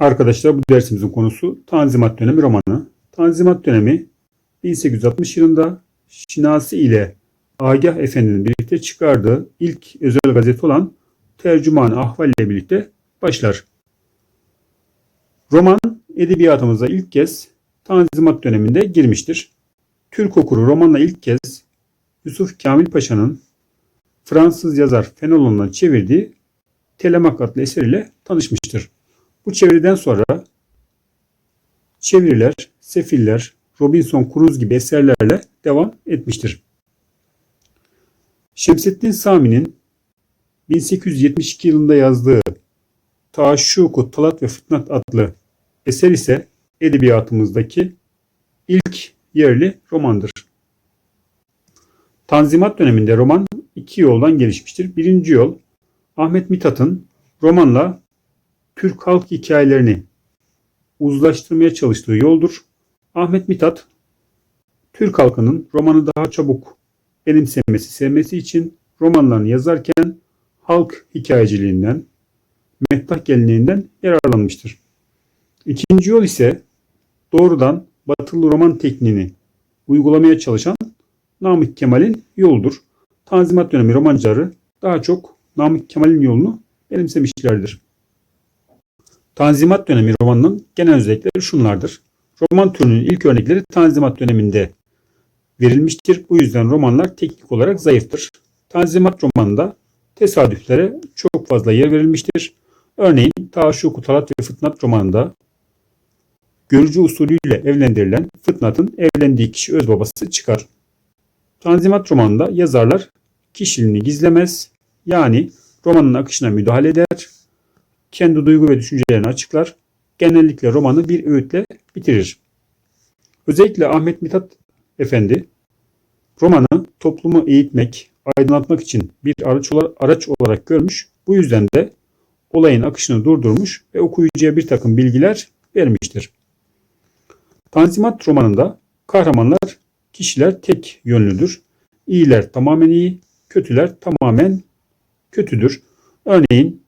Arkadaşlar bu dersimizin konusu Tanzimat dönemi romanı. Tanzimat dönemi 1860 yılında Şinasi ile Agah Efendi'nin birlikte çıkardığı ilk özel gazete olan Tercüman Ahval ile birlikte başlar. Roman edebiyatımıza ilk kez Tanzimat döneminde girmiştir. Türk okuru romanla ilk kez Yusuf Kamil Paşa'nın Fransız yazar Fenelon'dan çevirdiği Telemak adlı eseriyle tanışmıştır. Bu çeviriden sonra çeviriler, sefiller, Robinson Crusoe gibi eserlerle devam etmiştir. Şemsettin Sami'nin 1872 yılında yazdığı Taşşuku Talat ve Fıtnat adlı eser ise edebiyatımızdaki ilk yerli romandır. Tanzimat döneminde roman iki yoldan gelişmiştir. Birinci yol Ahmet Mithat'ın romanla Türk halk hikayelerini uzlaştırmaya çalıştığı yoldur. Ahmet Mithat, Türk halkının romanı daha çabuk benimsemesi, sevmesi için romanlarını yazarken halk hikayeciliğinden, mettah geleneğinden yararlanmıştır. İkinci yol ise doğrudan batılı roman tekniğini uygulamaya çalışan Namık Kemal'in yoludur. Tanzimat dönemi romancıları daha çok Namık Kemal'in yolunu benimsemişlerdir. Tanzimat dönemi romanının genel özellikleri şunlardır. Roman türünün ilk örnekleri Tanzimat döneminde verilmiştir. Bu yüzden romanlar teknik olarak zayıftır. Tanzimat romanında tesadüflere çok fazla yer verilmiştir. Örneğin Taşuku Talat ve Fıtnat romanında görücü usulüyle evlendirilen Fıtnat'ın evlendiği kişi öz babası çıkar. Tanzimat romanında yazarlar kişiliğini gizlemez, yani romanın akışına müdahale eder, kendi duygu ve düşüncelerini açıklar, genellikle romanı bir öğütle bitirir. Özellikle Ahmet Mithat Efendi romanı toplumu eğitmek, aydınlatmak için bir araç olarak, araç olarak görmüş. Bu yüzden de olayın akışını durdurmuş ve okuyucuya bir takım bilgiler vermiştir. Tanzimat romanında kahramanlar, kişiler tek yönlüdür. İyiler tamamen iyi, kötüler tamamen kötüdür. Örneğin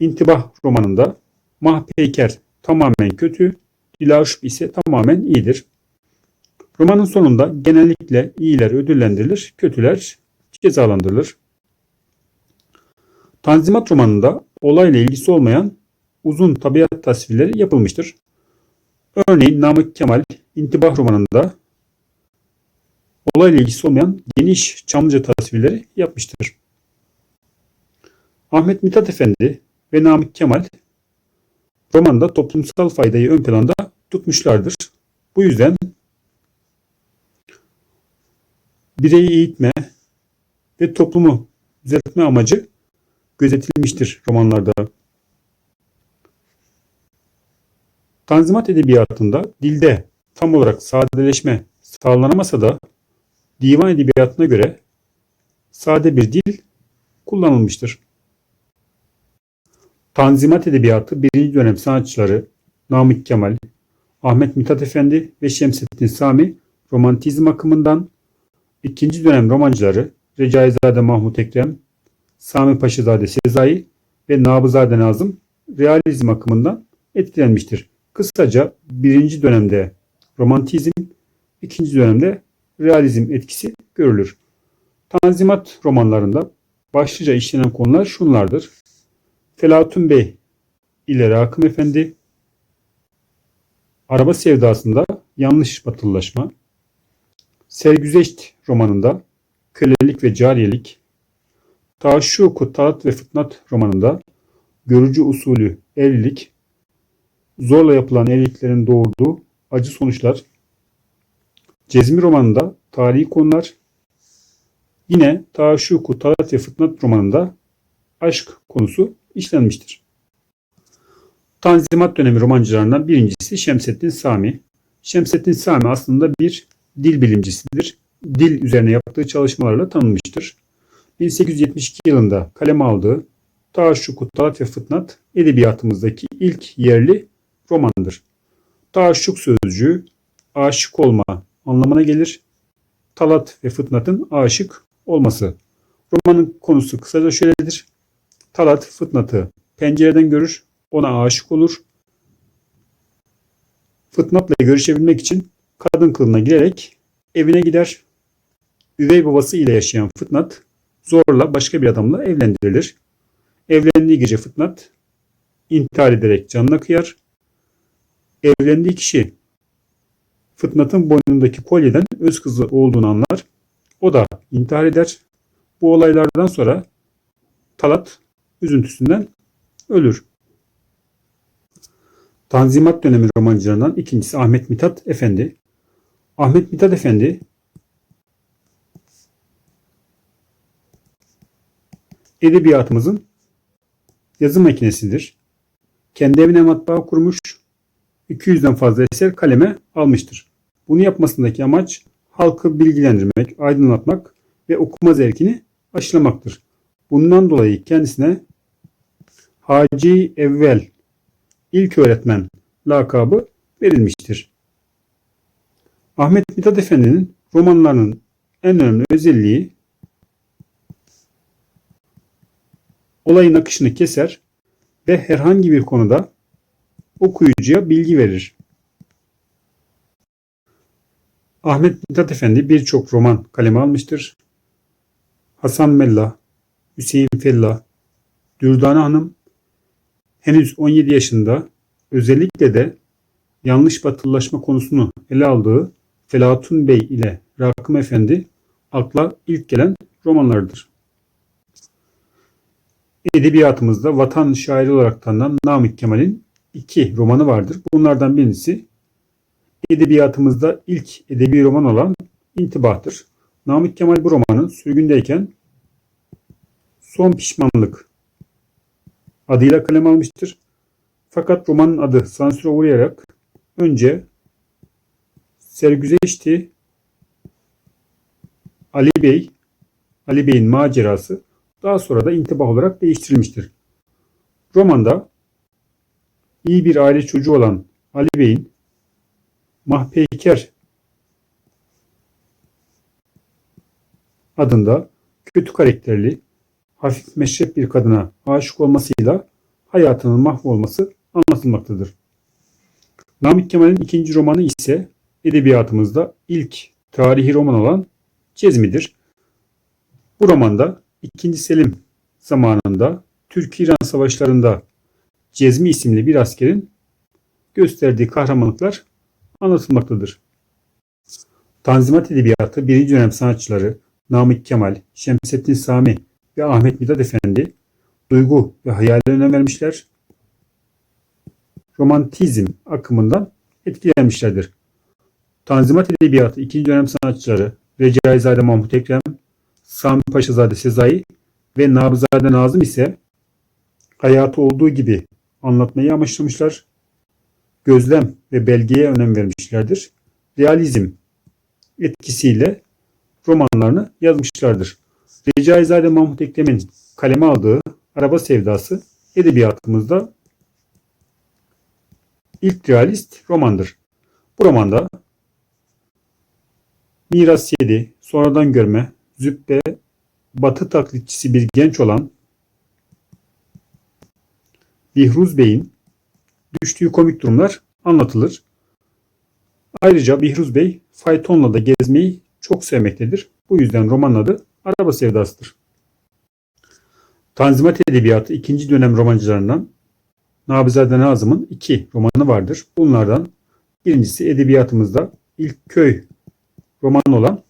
İntibah romanında Mahpeyker tamamen kötü, Dilaşup ise tamamen iyidir. Romanın sonunda genellikle iyiler ödüllendirilir, kötüler cezalandırılır. Tanzimat romanında olayla ilgisi olmayan uzun tabiat tasvirleri yapılmıştır. Örneğin Namık Kemal İntibah romanında olayla ilgisi olmayan geniş Çamlıca tasvirleri yapmıştır. Ahmet Mithat Efendi ve Namık Kemal romanda toplumsal faydayı ön planda tutmuşlardır. Bu yüzden bireyi eğitme ve toplumu düzeltme amacı gözetilmiştir romanlarda. Tanzimat edebiyatında dilde tam olarak sadeleşme sağlanamasa da divan edebiyatına göre sade bir dil kullanılmıştır. Tanzimat Edebiyatı birinci dönem sanatçıları Namık Kemal, Ahmet Mithat Efendi ve Şemsettin Sami romantizm akımından, ikinci dönem romancıları Recaizade Mahmut Ekrem, Sami Paşazade Sezai ve Nabızade Nazım realizm akımından etkilenmiştir. Kısaca birinci dönemde romantizm, ikinci dönemde realizm etkisi görülür. Tanzimat romanlarında başlıca işlenen konular şunlardır. Felatun Bey ile Rakım Efendi. Araba Sevdası'nda yanlış batılılaşma, Sergüzeşt romanında kölelik ve cariyelik, Taşşuku Talat ve Fıtnat romanında görücü usulü evlilik, zorla yapılan evliliklerin doğurduğu acı sonuçlar, Cezmi romanında tarihi konular, yine Taşşuku Talat ve Fıtnat romanında aşk konusu işlenmiştir. Tanzimat dönemi romancılarından birincisi Şemsettin Sami. Şemsettin Sami aslında bir dil bilimcisidir. Dil üzerine yaptığı çalışmalarla tanınmıştır. 1872 yılında kaleme aldığı Taşşuk, Talat ve Fıtnat edebiyatımızdaki ilk yerli romandır. Taşşuk sözcüğü aşık olma anlamına gelir. Talat ve Fıtnat'ın aşık olması. Romanın konusu kısaca şöyledir. Talat Fıtnat'ı pencereden görür, ona aşık olur. Fıtnat'la görüşebilmek için kadın kılığına girerek evine gider. Üvey babası ile yaşayan Fıtnat zorla başka bir adamla evlendirilir. Evlendiği gece Fıtnat intihar ederek canına kıyar. Evlendiği kişi Fıtnat'ın boynundaki kolyeden öz kızı olduğunu anlar. O da intihar eder. Bu olaylardan sonra Talat üzüntüsünden ölür. Tanzimat dönemi romancılarından ikincisi Ahmet Mithat Efendi. Ahmet Mithat Efendi edebiyatımızın yazı makinesidir. Kendi evine matbaa kurmuş, 200'den fazla eser kaleme almıştır. Bunu yapmasındaki amaç halkı bilgilendirmek, aydınlatmak ve okuma zevkini aşılamaktır. Bundan dolayı kendisine Hacı Evvel ilk öğretmen lakabı verilmiştir. Ahmet Mithat Efendi'nin romanlarının en önemli özelliği olayın akışını keser ve herhangi bir konuda okuyucuya bilgi verir. Ahmet Mithat Efendi birçok roman kaleme almıştır. Hasan Mellah, Hüseyin Fellah, Dürdane Hanım henüz 17 yaşında özellikle de yanlış batılılaşma konusunu ele aldığı Felatun Bey ile Rakım Efendi akla ilk gelen romanlardır. Edebiyatımızda vatan şairi olarak tanınan Namık Kemal'in iki romanı vardır. Bunlardan birincisi edebiyatımızda ilk edebi roman olan İntibahtır. Namık Kemal bu romanı sürgündeyken Son Pişmanlık adıyla kalem almıştır. Fakat romanın adı sansüre uğrayarak önce Sergüzeşti Ali Bey, Ali Bey'in macerası daha sonra da intibah olarak değiştirilmiştir. Romanda iyi bir aile çocuğu olan Ali Bey'in Mahpeyker adında kötü karakterli, hafif meşrep bir kadına aşık olmasıyla hayatının mahvolması anlatılmaktadır. Namık Kemal'in ikinci romanı ise edebiyatımızda ilk tarihi roman olan Cezmi'dir. Bu romanda 2. Selim zamanında Türk-İran savaşlarında Cezmi isimli bir askerin gösterdiği kahramanlıklar anlatılmaktadır. Tanzimat Edebiyatı birinci dönem sanatçıları Namık Kemal, Şemsettin Sami ve Ahmet Mithat Efendi duygu ve hayale önem vermişler. Romantizm akımından etkilenmişlerdir. Tanzimat Edebiyatı ikinci dönem sanatçıları Recaizade Mahmut Ekrem, Sami Paşazade Sezai ve Nabızade Nazım ise hayatı olduğu gibi anlatmayı amaçlamışlar. Gözlem ve belgeye önem vermişlerdir. Realizm etkisiyle romanlarını yazmışlardır. Recaizade Mahmut Ekrem'in kaleme aldığı Araba Sevdası edebiyatımızda ilk realist romandır. Bu romanda Miras Yedi, sonradan görme, züppe, batı taklitçisi bir genç olan Bihruz Bey'in düştüğü komik durumlar anlatılır. Ayrıca Bihruz Bey faytonla da gezmeyi çok sevmektedir. Bu yüzden romanın adı Araba Sevdası'dır. Tanzimat Edebiyatı ikinci dönem romancılarından Nabizade Nazım'ın iki romanı vardır. Bunlardan birincisi edebiyatımızda ilk köy romanı olan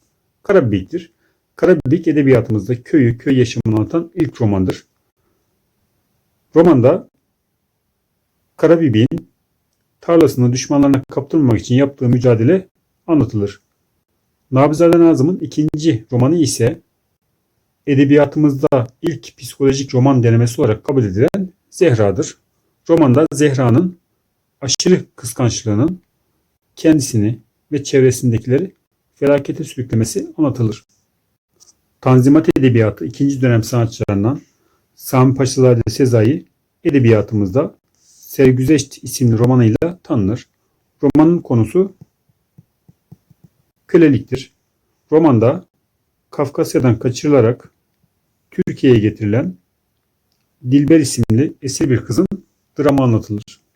Karabibik'tir. Karabibik edebiyatımızda köyü, köy yaşamını anlatan ilk romandır. Romanda Karabibik'in tarlasını düşmanlarına kaptırmamak için yaptığı mücadele anlatılır. Nabizade Nazım'ın ikinci romanı ise edebiyatımızda ilk psikolojik roman denemesi olarak kabul edilen Zehra'dır. Romanda Zehra'nın aşırı kıskançlığının kendisini ve çevresindekileri felakete sürüklemesi anlatılır. Tanzimat Edebiyatı ikinci dönem sanatçılarından Sami Paşazade Sezai edebiyatımızda Sergüzeşt isimli romanıyla tanınır. Romanın konusu köleliktir. Romanda Kafkasya'dan kaçırılarak Türkiye'ye getirilen Dilber isimli esir bir kızın dramı anlatılır.